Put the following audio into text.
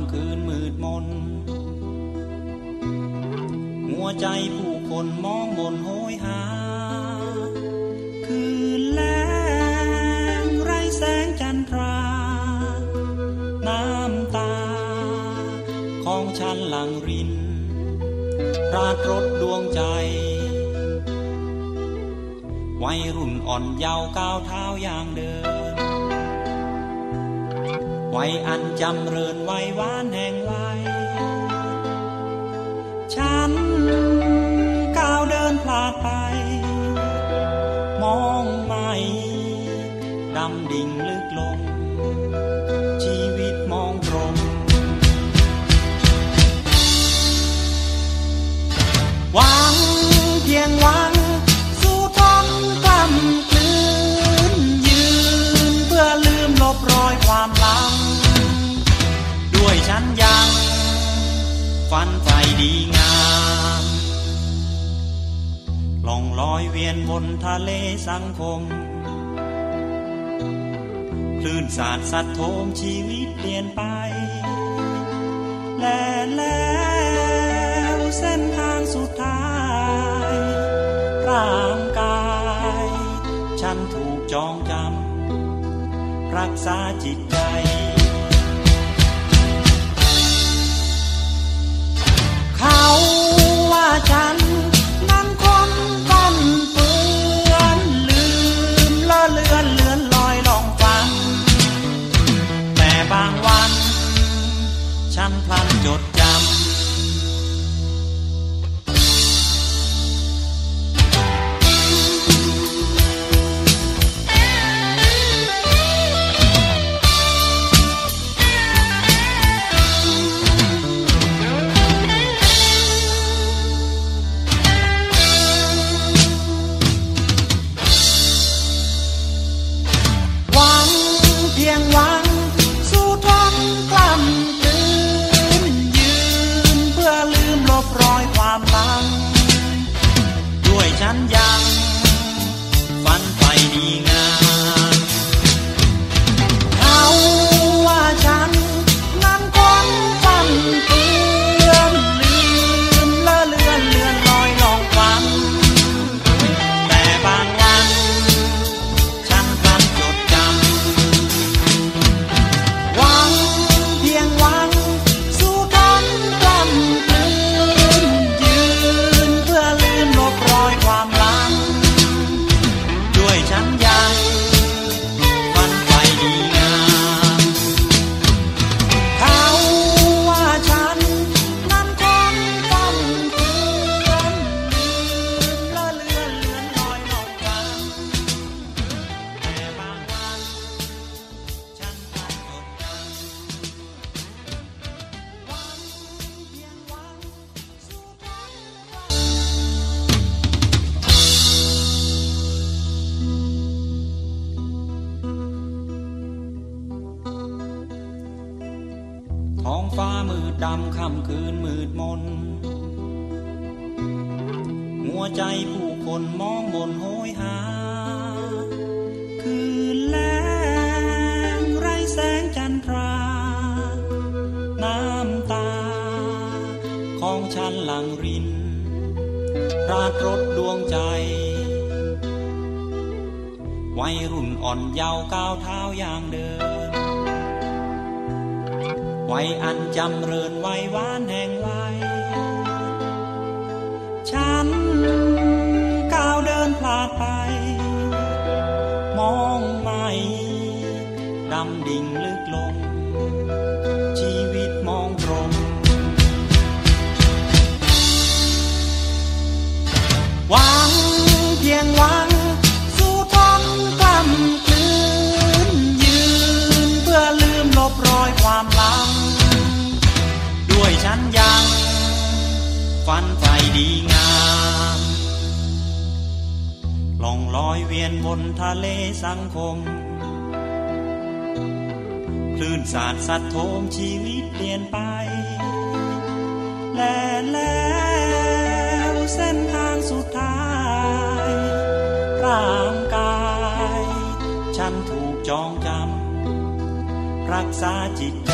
ำคืนมืดมน หัวใจผู้คนมองมนโหยหา คืนแลงไรแสงจันทรา น้ำตา ของฉันหลังริน ราดรถดวงใจ วัยรุ่นอ่อนเยาว์ก้าวเท้าอย่างเดิม ไว้อันจำเริญวัยหวานแห่งวั ฉันยัง ฝันใฝ่ดีงามล่องลอยเวียนบนทะเลสังคม คลื่นสาดสัดโทมชีวิตเปลี่ยนไป และแล้วเส้นทางสุดท้าย ร่างกาย ฉันถูกจองจำ รักษาจิตใจ มืดดำค่ำคืนมืดมน หัวใจผู้คนมองบนโหยหา คืนแลงไรแสงจันทรา น้ำตา ของฉันหลังริน ราดรถดวงใจ วัยรุ่นอ่อนเยาว์ก้าวเท้าอย่างเดิ ไว้อันจำเริญวัยหวานแห่งวั ฝันใฝ่ดีงามล่องลอยเวียนบนทะเลสังคม คลื่นสาดสัดโทมชีวิตเปลี่ยนไป และแล้วเส้นทางสุดท้ายร่างกาย ฉันถูกจองจำรักษาจิตใจ